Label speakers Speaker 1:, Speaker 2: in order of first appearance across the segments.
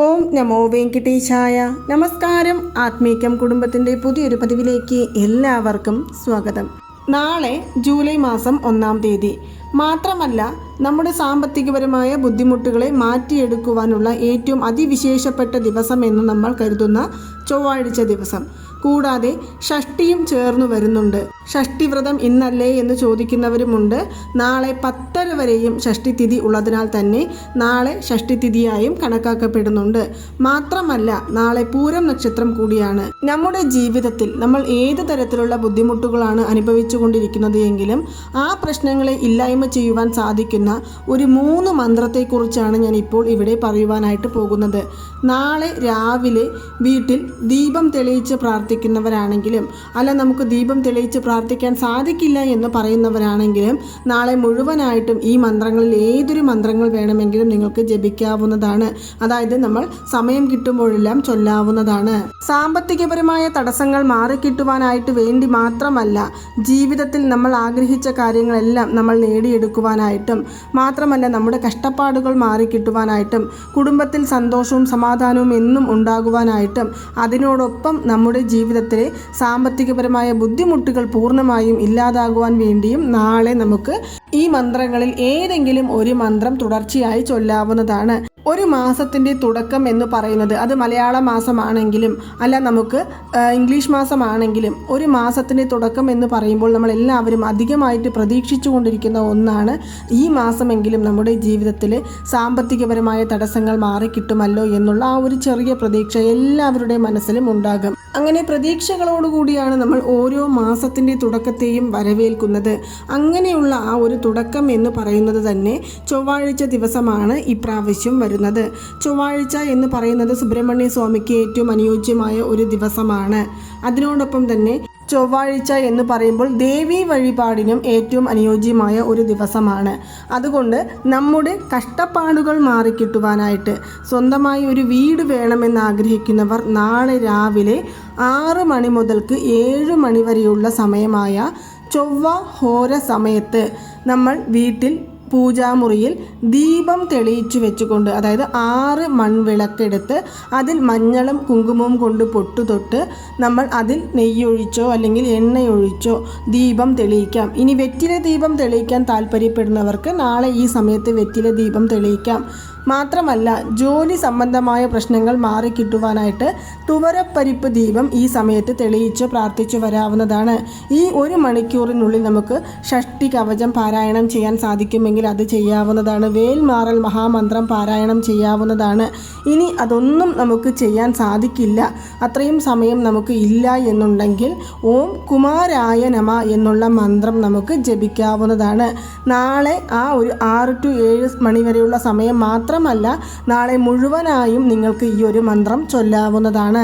Speaker 1: ഓം നമോ വെങ്കിട്ടേശായ. നമസ്കാരം. ആത്മീകം കുടുംബത്തിന്റെ പുതിയൊരു പതിവിലേക്ക് എല്ലാവർക്കും സ്വാഗതം. നാളെ ജൂലൈ മാസം ഒന്നാം തീയതി. മാത്രമല്ല നമ്മുടെ സാമ്പത്തികപരമായ ബുദ്ധിമുട്ടുകളെ മാറ്റിയെടുക്കുവാനുള്ള ഏറ്റവും അതിവിശേഷപ്പെട്ട ദിവസം എന്ന് നമ്മൾ കരുതുന്ന ചൊവ്വാഴ്ച ദിവസം. കൂടാതെ ഷഷ്ടിയും ചേർന്നു വരുന്നുണ്ട്. ഷഷ്ടിവ്രതം ഇന്നല്ലേ എന്ന് ചോദിക്കുന്നവരുമുണ്ട്. നാളെ പത്തര വരെയും ഷഷ്ടിതിഥി ഉള്ളതിനാൽ തന്നെ നാളെ ഷഷ്ടിതിഥിയായും കണക്കാക്കപ്പെടുന്നുണ്ട്. മാത്രമല്ല നാളെ പൂരം നക്ഷത്രം കൂടിയാണ്. നമ്മുടെ ജീവിതത്തിൽ നമ്മൾ ഏത് തരത്തിലുള്ള ബുദ്ധിമുട്ടുകളാണ് അനുഭവിച്ചുകൊണ്ടിരിക്കുന്നത് എങ്കിലും ആ പ്രശ്നങ്ങളെ ഇല്ലായ്മ ചെയ്യുവാൻ സാധിക്കുന്ന ഒരു മൂന്ന് മന്ത്രത്തെക്കുറിച്ചാണ് ഞാൻ ഇപ്പോൾ ഇവിടെ പറയുവാനായിട്ട് പോകുന്നത്. നാളെ രാവിലെ വീട്ടിൽ ദീപം തെളിയിച്ച് പ്രാർത്ഥിക്കുന്നവരാണെങ്കിലും അല്ല നമുക്ക് ദീപം തെളിയിച്ച് പ്രാർത്ഥിക്കാൻ സാധിക്കില്ല എന്ന് പറയുന്നവരാണെങ്കിലും നാളെ മുഴുവനായിട്ടും ഈ മന്ത്രങ്ങളിൽ ഏതൊരു മന്ത്രങ്ങൾ വേണമെങ്കിലും നിങ്ങൾക്ക് ജപിക്കാവുന്നതാണ്. അതായത് നമ്മൾ സമയം കിട്ടുമ്പോഴെല്ലാം ചൊല്ലാവുന്നതാണ്. സാമ്പത്തികപരമായ തടസ്സങ്ങൾ മാറിക്കിട്ടുവാനായിട്ട് വേണ്ടി മാത്രമല്ല ജീവിതത്തിൽ നമ്മൾ ആഗ്രഹിച്ച കാര്യങ്ങളെല്ലാം നമ്മൾ നേടിയെടുക്കുവാനായിട്ടും മാത്രമല്ല നമ്മുടെ കഷ്ടപ്പാടുകൾ മാറിക്കിട്ടുവാനായിട്ടും കുടുംബത്തിൽ സന്തോഷവും സമാധാനവും എന്നും ഉണ്ടാകുവാനായിട്ടും അതിനോടൊപ്പം നമ്മുടെ ജീവിതത്തിലെ സാമ്പത്തികപരമായ ബുദ്ധിമുട്ടുകൾ പൂർണമായും ഇല്ലാതാകുവാൻ വേണ്ടിയും നാളെ നമുക്ക് ഈ മന്ത്രങ്ങളിൽ ഏതെങ്കിലും ഒരു മന്ത്രം തുടർച്ചയായി ചൊല്ലാവുന്നതാണ്. ഒരു മാസത്തിന്റെ തുടക്കം എന്ന് പറയുന്നത് അത് മലയാള മാസമാണെങ്കിലും അല്ല നമുക്ക് ഇംഗ്ലീഷ് മാസമാണെങ്കിലും ഒരു മാസത്തിന്റെ തുടക്കം എന്ന് പറയുമ്പോൾ നമ്മൾ എല്ലാവരും അധികമായിട്ട് പ്രതീക്ഷിച്ചു കൊണ്ടിരിക്കുന്ന ഒന്നാണ് ഈ മാസമെങ്കിലും നമ്മുടെ ജീവിതത്തിൽ സാമ്പത്തികപരമായ തടസ്സങ്ങൾ മാറിക്കിട്ടുമല്ലോ എന്നുള്ള ആ ഒരു ചെറിയ പ്രതീക്ഷ എല്ലാവരുടെയും മനസ്സിലും ഉണ്ടാകും. അങ്ങനെ പ്രതീക്ഷകളോടുകൂടിയാണ് നമ്മൾ ഓരോ മാസത്തിന്റെ തുടക്കത്തെയും വരവേൽക്കുന്നത്. അങ്ങനെയുള്ള ആ ഒരു തുടക്കം എന്ന് പറയുന്നത് തന്നെ ചൊവ്വാഴ്ച ദിവസമാണ് ഇപ്രാവശ്യം വരുന്നത്. ചൊവ്വാഴ്ച എന്ന് പറയുന്നത് സുബ്രഹ്മണ്യ സ്വാമിക്ക് ഏറ്റവും അനുയോജ്യമായ ഒരു ദിവസമാണ്. അതിനോടൊപ്പം തന്നെ ചൊവ്വാഴ്ച എന്ന് പറയുമ്പോൾ ദേവി വഴിപാടിനും ഏറ്റവും അനുയോജ്യമായ ഒരു ദിവസമാണ്. അതുകൊണ്ട് നമ്മുടെ കഷ്ടപ്പാടുകൾ മാറിക്കിട്ടുവാനായിട്ട് സ്വന്തമായി ഒരു വീട് വേണമെന്ന് ആഗ്രഹിക്കുന്നവർ നാളെ രാവിലെ ആറ് മണി മുതൽക്ക് ഏഴ് മണി വരെയുള്ള സമയമായ ചൊവ്വ ഹോര സമയത്ത് നമ്മൾ വീട്ടിൽ പൂജാമുറിയിൽ ദീപം തെളിയിച്ചു വെച്ചുകൊണ്ട് അതായത് ആറ് മൺവിളക്കെടുത്ത് അതിൽ മഞ്ഞളും കുങ്കുമവും കൊണ്ട് പൊട്ടു തൊട്ട് നമ്മൾ അതിൽ നെയ്യൊഴിച്ചോ അല്ലെങ്കിൽ എണ്ണയൊഴിച്ചോ ദീപം തെളിയിക്കാം. ഇനി വെറ്റില ദീപം തെളിയിക്കാൻ താല്പര്യപ്പെടുന്നവർക്ക് നാളെ ഈ സമയത്ത് വെറ്റില ദീപം തെളിയിക്കാം. മാത്രമല്ല ജോലി സംബന്ധമായ പ്രശ്നങ്ങൾ മാറിക്കിട്ടുവാനായിട്ട് തുവരപ്പരിപ്പ് ദീപം ഈ സമയത്ത് തെളിയിച്ച് പ്രാർത്ഥിച്ചു വരാവുന്നതാണ്. ഈ ഒരു മണിക്കൂറിനുള്ളിൽ നമുക്ക് ഷഷ്ടി കവചം പാരായണം ചെയ്യാൻ സാധിക്കുമെങ്കിൽ അത് ചെയ്യാവുന്നതാണ്. വേൽമാറൽ മഹാമന്ത്രം പാരായണം ചെയ്യാവുന്നതാണ്. ഇനി അതൊന്നും നമുക്ക് ചെയ്യാൻ സാധിക്കില്ല. അത്രയും സമയം നമുക്ക് ഇല്ല എന്നുണ്ടെങ്കിൽ ഓം കുമാരായ നമ എന്നുള്ള മന്ത്രം നമുക്ക് ജപിക്കാവുന്നതാണ്. നാളെ ആ ഒരു ആറ് ടു ഏഴ് മണിവരെയുള്ള സമയം സമയം മാത്രമല്ല നാളെ മുഴുവനായും നിങ്ങൾക്ക് ഈ ഒരു മന്ത്രം ചൊല്ലാവുന്നതാണ്.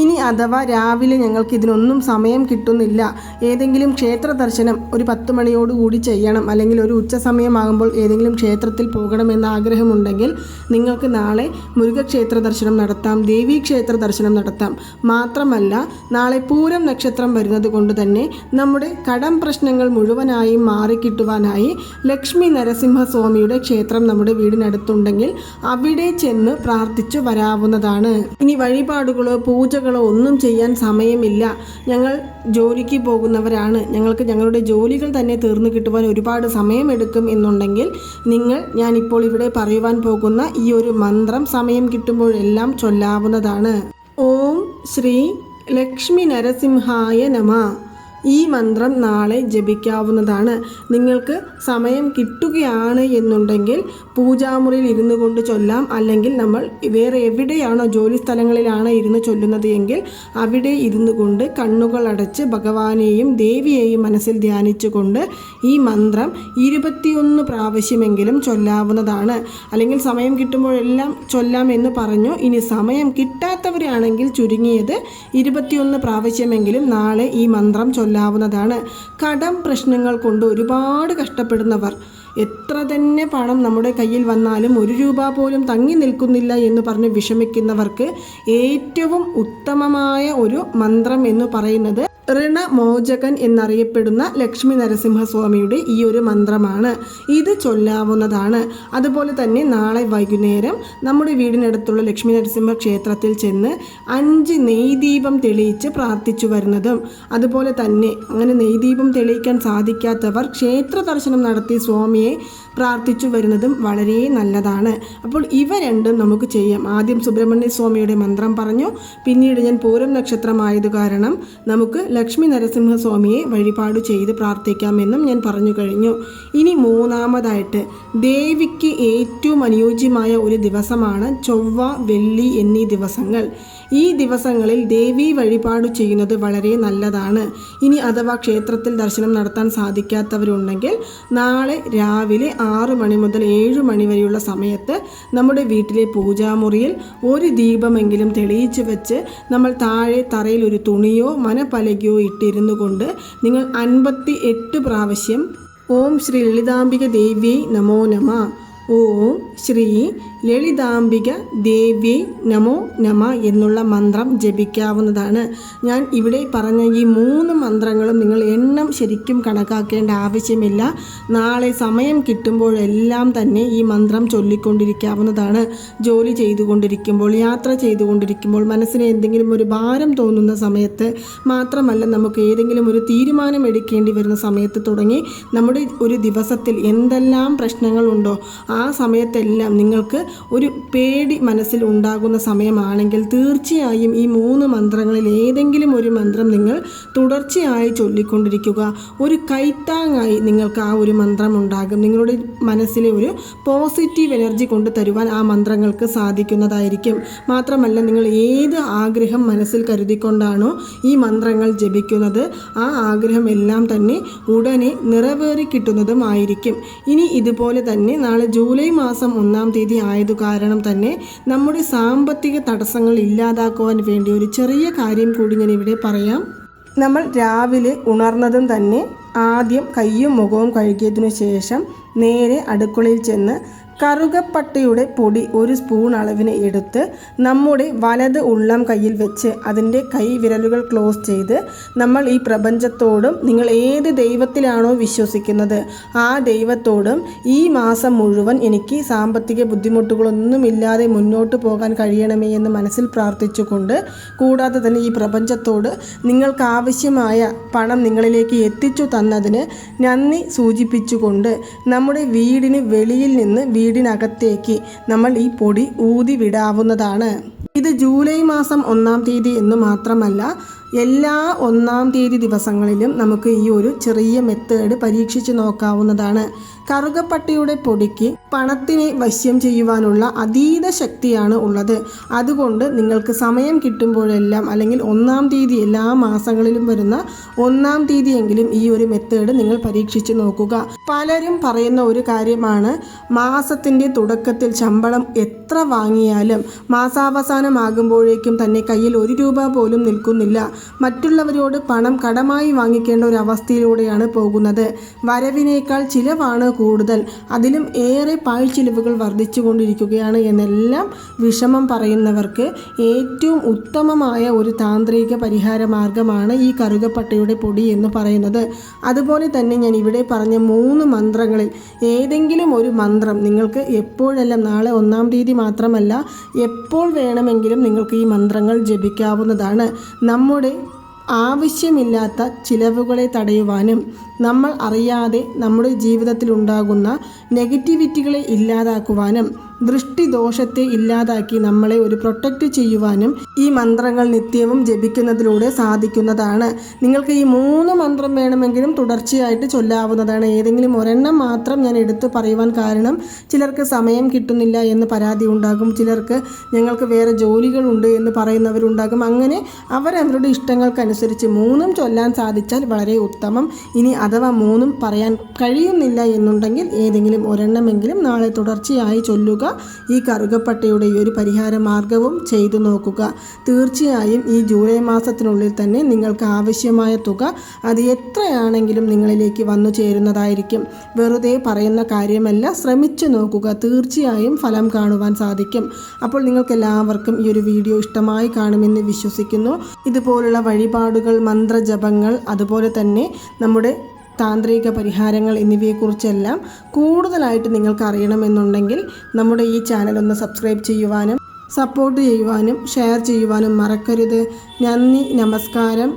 Speaker 1: ഇനി അഥവാ രാവിലെ ഞങ്ങൾക്ക് ഇതിനൊന്നും സമയം കിട്ടുന്നില്ല. ഏതെങ്കിലും ക്ഷേത്ര ദർശനം ഒരു പത്ത് മണിയോടുകൂടി ചെയ്യണം. അല്ലെങ്കിൽ ഒരു ഉച്ച സമയമാകുമ്പോൾ ഏതെങ്കിലും ക്ഷേത്രത്തിൽ പോകണമെന്ന് ആഗ്രഹമുണ്ടെങ്കിൽ നിങ്ങൾക്ക് നാളെ മുരുകക്ഷേത്ര ദർശനം നടത്താം ദേവീ ക്ഷേത്ര ദർശനം നടത്താം. മാത്രമല്ല നാളെ പൂരം നക്ഷത്രം വരുന്നത് കൊണ്ട് തന്നെ നമ്മുടെ കടം പ്രശ്നങ്ങൾ മുഴുവനായും മാറിക്കിട്ടുവാനായി ലക്ഷ്മി നരസിംഹസ്വാമിയുടെ ക്ഷേത്രം നമ്മുടെ വീടിനടുത്തുണ്ടെങ്കിൽ അവിടെ ചെന്ന് പ്രാർത്ഥിച്ചു വരാവുന്നതാണ്. ഇനി വഴിപാടുകളോ പൂജകളോ ഒന്നും ചെയ്യാൻ സമയമില്ല. ഞങ്ങൾ ജോലിക്ക് പോകുന്നവരാണ്. ഞങ്ങൾക്ക് ഞങ്ങളുടെ ജോലികൾ തന്നെ തീർന്നു കിട്ടുവാൻ ഒരുപാട് സമയമെടുക്കും എന്നുണ്ടെങ്കിൽ നിങ്ങൾ ഞാനിപ്പോൾ ഇവിടെ പറയുവാൻ പോകുന്ന ഈ ഒരു മന്ത്രം സമയം കിട്ടുമ്പോഴെല്ലാം ചൊല്ലാവുന്നതാണ്. ഓം ശ്രീ ലക്ഷ്മി നരസിംഹായ നമ. ഈ മന്ത്രം നാളെ ജപിക്കാവുന്നതാണ്. നിങ്ങൾക്ക് സമയം കിട്ടുകയാണ് എന്നുണ്ടെങ്കിൽ പൂജാമുറിയിൽ ഇരുന്നു കൊണ്ട് ചൊല്ലാം. അല്ലെങ്കിൽ നമ്മൾ വേറെ എവിടെയാണോ ജോലി സ്ഥലങ്ങളിലാണ് ഇരുന്ന് ചൊല്ലുന്നത് എങ്കിൽ അവിടെ ഇരുന്നു കൊണ്ട് കണ്ണുകൾ അടച്ച് ഭഗവാനെയും ദേവിയെയും മനസ്സിൽ ധ്യാനിച്ചുകൊണ്ട് ഈ മന്ത്രം ഇരുപത്തിയൊന്ന് പ്രാവശ്യമെങ്കിലും ചൊല്ലാവുന്നതാണ്. അല്ലെങ്കിൽ സമയം കിട്ടുമ്പോഴെല്ലാം ചൊല്ലാം എന്ന് പറഞ്ഞു. ഇനി സമയം കിട്ടാത്തവരാണെങ്കിൽ ചുരുങ്ങിയത് ഇരുപത്തിയൊന്ന് പ്രാവശ്യമെങ്കിലും നാളെ ഈ മന്ത്രം ചൊല്ലാവുന്നതാണ് കടം പ്രശ്നങ്ങൾ കൊണ്ട് ഒരുപാട് കഷ്ടപ്പെടുന്നവർ. എത്ര തന്നെ പണം നമ്മുടെ കയ്യിൽ വന്നാലും ഒരു രൂപ പോലും തങ്ങി നിൽക്കുന്നില്ല എന്ന് പറഞ്ഞ് വിഷമിക്കുന്നവർക്ക് ഏറ്റവും ഉത്തമമായ ഒരു മന്ത്രം എന്ന് പറയുന്നത് ഋണമോചകൻ എന്നറിയപ്പെടുന്ന ലക്ഷ്മി നരസിംഹസ്വാമിയുടെ ഈ ഒരു മന്ത്രമാണ്. ഇത് ചൊല്ലാവുന്നതാണ്. അതുപോലെ തന്നെ നാളെ വൈകുന്നേരം നമ്മുടെ വീടിനടുത്തുള്ള ലക്ഷ്മി നരസിംഹ ക്ഷേത്രത്തിൽ ചെന്ന് അഞ്ച് നെയ്ദീപം തെളിയിച്ച് പ്രാർത്ഥിച്ചു വരുന്നതും അതുപോലെ തന്നെ അങ്ങനെ നെയ്ദീപം തെളിയിക്കാൻ സാധിക്കാത്തവർ ക്ഷേത്ര ദർശനം നടത്തി സ്വാമിയെ പ്രാർത്ഥിച്ചു വരുന്നതും വളരെ നല്ലതാണ്. അപ്പോൾ ഇവ രണ്ടും നമുക്ക് ചെയ്യാം. ആദ്യം സുബ്രഹ്മണ്യ സ്വാമിയുടെ മന്ത്രം പറഞ്ഞു. പിന്നീട് ഞാൻ പൂരം നക്ഷത്രമായത് കാരണം നമുക്ക് ലക്ഷ്മി നരസിംഹസ്വാമിയെ വഴിപാട് ചെയ്ത് പ്രാർത്ഥിക്കാമെന്നും ഞാൻ പറഞ്ഞു കഴിഞ്ഞു. ഇനി മൂന്നാമതായിട്ട് ദേവിക്ക് ഏറ്റവും അനുയോജ്യമായ ഒരു ദിവസമാണ് ചൊവ്വ വെള്ളി എന്നീ ദിവസങ്ങൾ. ഈ ദിവസങ്ങളിൽ ദേവി വഴിപാട് ചെയ്യുന്നത് വളരെ നല്ലതാണ്. ഇനി അഥവാ ക്ഷേത്രത്തിൽ ദർശനം നടത്താൻ സാധിക്കാത്തവരുണ്ടെങ്കിൽ നാളെ രാവിലെ ആറ് മണി മുതൽ ഏഴ് മണി വരെയുള്ള സമയത്ത് നമ്മുടെ വീട്ടിലെ പൂജാമുറിയിൽ ഒരു ദീപമെങ്കിലും തെളിയിച്ചു വെച്ച് നമ്മൾ താഴെ തറയിൽ ഒരു തുണിയോ മനപ്പലകയോ ഇട്ടിരുന്നു കൊണ്ട് നിങ്ങൾ അൻപത്തി എട്ട് പ്രാവശ്യം ഓം ശ്രീ ലളിതാംബിക ദേവി നമോ നമ. ഓം ശ്രീ ലളിതാംബിക ദേവി നമോ നമ എന്നുള്ള മന്ത്രം ജപിക്കാവുന്നതാണ്. ഞാൻ ഇവിടെ പറഞ്ഞ ഈ മൂന്ന് മന്ത്രങ്ങളും നിങ്ങൾ എണ്ണം ശരിക്കും കണക്കാക്കേണ്ട ആവശ്യമില്ല. നാളെ സമയം കിട്ടുമ്പോഴെല്ലാം തന്നെ ഈ മന്ത്രം ചൊല്ലിക്കൊണ്ടിരിക്കാവുന്നതാണ്. ജോലി ചെയ്തുകൊണ്ടിരിക്കുമ്പോൾ യാത്ര ചെയ്തുകൊണ്ടിരിക്കുമ്പോൾ മനസ്സിന് എന്തെങ്കിലും ഒരു ഭാരം തോന്നുന്ന സമയത്ത് മാത്രമല്ല നമുക്ക് ഏതെങ്കിലും ഒരു തീരുമാനം എടുക്കേണ്ടി വരുന്ന സമയത്ത് തുടങ്ങി നമ്മുടെ ഒരു ദിവസത്തിൽ എന്തെല്ലാം പ്രശ്നങ്ങളുണ്ടോ ആ സമയത്തെല്ലാം നിങ്ങൾക്ക് ഒരു പേടി മനസ്സിൽ ഉണ്ടാകുന്ന സമയമാണെങ്കിൽ തീർച്ചയായും ഈ മൂന്ന് മന്ത്രങ്ങളിൽ ഏതെങ്കിലും ഒരു മന്ത്രം നിങ്ങൾ തുടർച്ചയായി ചൊല്ലിക്കൊണ്ടിരിക്കുക. ഒരു കൈത്താങ്ങായി നിങ്ങൾക്ക് ആ ഒരു മന്ത്രം ഉണ്ടാകും. നിങ്ങളുടെ മനസ്സിലെ ഒരു പോസിറ്റീവ് എനർജി കൊണ്ട് തരുവാൻ ആ മന്ത്രങ്ങൾക്ക് സാധിക്കുന്നതായിരിക്കും. മാത്രമല്ല നിങ്ങൾ ഏത് ആഗ്രഹം മനസ്സിൽ കരുതിക്കൊണ്ടാണോ ഈ മന്ത്രങ്ങൾ ജപിക്കുന്നത് ആ ആഗ്രഹം എല്ലാം തന്നെ ഉടനെ നിറവേറി കിട്ടുന്നതുമായിരിക്കും. ഇനി ഇതുപോലെ തന്നെ നാളെ ജൂലൈ മാസം ഒന്നാം തീയതി ആയതു കാരണം തന്നെ നമ്മുടെ സാമ്പത്തിക തടസ്സങ്ങൾ ഇല്ലാതാക്കുവാൻ വേണ്ടി ഒരു ചെറിയ കാര്യം കൂടി ഞാൻ ഇവിടെ പറയാം. നമ്മൾ രാവിലെ ഉണർന്നതും തന്നെ ആദ്യം കയ്യും മുഖവും കഴുകിയതിനു ശേഷം നേരെ അടുക്കളയിൽ ചെന്ന് കറുകപ്പട്ടയുടെ പൊടി ഒരു സ്പൂൺ അളവിന് എടുത്ത് നമ്മുടെ വലത് ഉള്ളം കയ്യിൽ വെച്ച് അതിന്റെ കൈ വിരലുകൾ ക്ലോസ് ചെയ്ത് നമ്മൾ ഈ പ്രപഞ്ചത്തോടും നിങ്ങൾ ഏത് ദൈവത്തിലാണോ വിശ്വസിക്കുന്നത് ആ ദൈവത്തോടും ഈ മാസം മുഴുവൻ എനിക്ക് സാമ്പത്തിക ബുദ്ധിമുട്ടുകളൊന്നുമില്ലാതെ മുന്നോട്ട് പോകാൻ കഴിയണമേ എന്ന് മനസ്സിൽ പ്രാർത്ഥിച്ചുകൊണ്ട് കൂടാതെ തന്നെ ഈ പ്രപഞ്ചത്തോട് നിങ്ങൾക്ക് ആവശ്യമായ പണം നിങ്ങളിലേക്ക് എത്തിച്ചു തന്നതിന് നന്ദി സൂചിപ്പിച്ചുകൊണ്ട് നമ്മുടെ വീടിന് വെളിയിൽ നിന്ന് വീടിനകത്തേക്ക് നമ്മൾ ഈ പൊടി ഊതി വിടാവുന്നതാണ്. ഇത് ജൂലൈ മാസം ഒന്നാം തീയതി എന്ന് മാത്രമല്ല എല്ലാ ഒന്നാം തീയതി ദിവസങ്ങളിലും നമുക്ക് ഈ ഒരു ചെറിയ മെത്തേഡ് പരീക്ഷിച്ച് നോക്കാവുന്നതാണ്. കറുകപ്പട്ടിയുടെ പൊടിക്ക് പണത്തിനെ വശ്യം ചെയ്യുവാനുള്ള അതീത ശക്തിയാണ് ഉള്ളത്. അതുകൊണ്ട് നിങ്ങൾക്ക് സമയം കിട്ടുമ്പോഴെല്ലാം അല്ലെങ്കിൽ ഒന്നാം തീയതി എല്ലാ മാസങ്ങളിലും വരുന്ന ഒന്നാം തീയതിയെങ്കിലും ഈ ഒരു മെത്തേഡ് നിങ്ങൾ പരീക്ഷിച്ച് നോക്കുക. പലരും പറയുന്ന ഒരു കാര്യമാണ് മാസത്തിന്റെ തുടക്കത്തിൽ ശമ്പളം എത്ര വാങ്ങിയാലും മാസാവസാനമാകുമ്പോഴേക്കും തന്നെ കയ്യിൽ ഒരു രൂപ പോലും നിൽക്കുന്നില്ല. മറ്റുള്ളവരോട് പണം കടമായി വാങ്ങിക്കേണ്ട ഒരു അവസ്ഥയിലൂടെയാണ് പോകുന്നത്. വരവിനേക്കാൾ ചിലവാണ് കൂടുതൽ. അതിലും ഏറെ പാഴ്ചിലവുകൾ വർദ്ധിച്ചുകൊണ്ടിരിക്കുകയാണ് എന്നെല്ലാം വിഷമം പറയുന്നവർക്ക് ഏറ്റവും ഉത്തമമായ ഒരു താന്ത്രിക പരിഹാര മാർഗമാണ് ഈ കറുകപ്പട്ടയുടെ പൊടി എന്ന് പറയുന്നത്. അതുപോലെ തന്നെ ഞാൻ ഇവിടെ പറഞ്ഞ മൂന്ന് മന്ത്രങ്ങളിൽ ഏതെങ്കിലും ഒരു മന്ത്രം നിങ്ങൾക്ക് എപ്പോഴെല്ലാം നാളെ ഒന്നാം തീയതി മാത്രമല്ല എപ്പോൾ വേണമെങ്കിലും നിങ്ങൾക്ക് ഈ മന്ത്രങ്ങൾ ജപിക്കാവുന്നതാണ്. നമ്മുടെ ആവശ്യമില്ലാത്ത ചിലവുകളെ തടയുവാനും നമ്മൾ അറിയാതെ നമ്മുടെ ജീവിതത്തിൽ ഉണ്ടാകുന്ന നെഗറ്റിവിറ്റികളെ ഇല്ലാതാക്കുവാനും ദൃഷ്ടിദോഷത്തെ ഇല്ലാതാക്കി നമ്മളെ ഒരു പ്രൊട്ടക്റ്റ് ചെയ്യുവാനും ഈ മന്ത്രങ്ങൾ നിത്യവും ജപിക്കുന്നതിലൂടെ സാധിക്കുന്നതാണ്. നിങ്ങൾക്ക് ഈ മൂന്ന് മന്ത്രം വേണമെങ്കിലും തുടർച്ചയായിട്ട് ചൊല്ലാവുന്നതാണ്. ഏതെങ്കിലും ഒരെണ്ണം മാത്രം ഞാൻ എടുത്തു പറയുവാൻ കാരണം ചിലർക്ക് സമയം കിട്ടുന്നില്ല എന്ന് പരാതി ഉണ്ടാകും. ചിലർക്ക് ഞങ്ങൾക്ക് വേറെ ജോലികളുണ്ട് എന്ന് പറയുന്നവരുണ്ടാകും. അങ്ങനെ അവരവരുടെ ഇഷ്ടങ്ങൾക്കനുസരിച്ച് മൂന്നും ചൊല്ലാൻ സാധിച്ചാൽ വളരെ ഉത്തമം. ഇനി അഥവാ മൂന്നും പറയാൻ കഴിയുന്നില്ല എന്നുണ്ടെങ്കിൽ ഏതെങ്കിലും ഒരെണ്ണമെങ്കിലും നാളെ തുടർച്ചയായി ചൊല്ലുക. ഈ കറുകപ്പട്ടയുടെ ഈ ഒരു പരിഹാര മാർഗവും ചെയ്തു നോക്കുക. തീർച്ചയായും ഈ ജൂലൈ മാസത്തിനുള്ളിൽ തന്നെ നിങ്ങൾക്ക് ആവശ്യമായ തുക അത് എത്രയാണെങ്കിലും നിങ്ങളിലേക്ക് വന്നു ചേരുന്നതായിരിക്കും. വെറുതെ പറയുന്ന കാര്യമല്ല ശ്രമിച്ചു നോക്കുക. തീർച്ചയായും ഫലം കാണുവാൻ സാധിക്കും. അപ്പോൾ നിങ്ങൾക്ക് എല്ലാവർക്കും ഈ ഒരു വീഡിയോ ഇഷ്ടമായി കാണുമെന്ന് വിശ്വസിക്കുന്നു. ഇതുപോലുള്ള വഴിപാടുകൾ മന്ത്രജപങ്ങൾ അതുപോലെ തന്നെ നമ്മുടെ താന്ത്രിക പരിഹാരങ്ങൾ എന്നിവയെക്കുറിച്ചെല്ലാം കൂടുതലായിട്ട് നിങ്ങൾക്ക് അറിയണമെന്നുണ്ടെങ്കിൽ നമ്മുടെ ഈ ചാനൽ ഒന്ന് സബ്സ്ക്രൈബ് ചെയ്യുവാനും സപ്പോർട്ട് ചെയ്യുവാനും ഷെയർ ചെയ്യുവാനും മറക്കരുത്. നന്ദി നമസ്കാരം.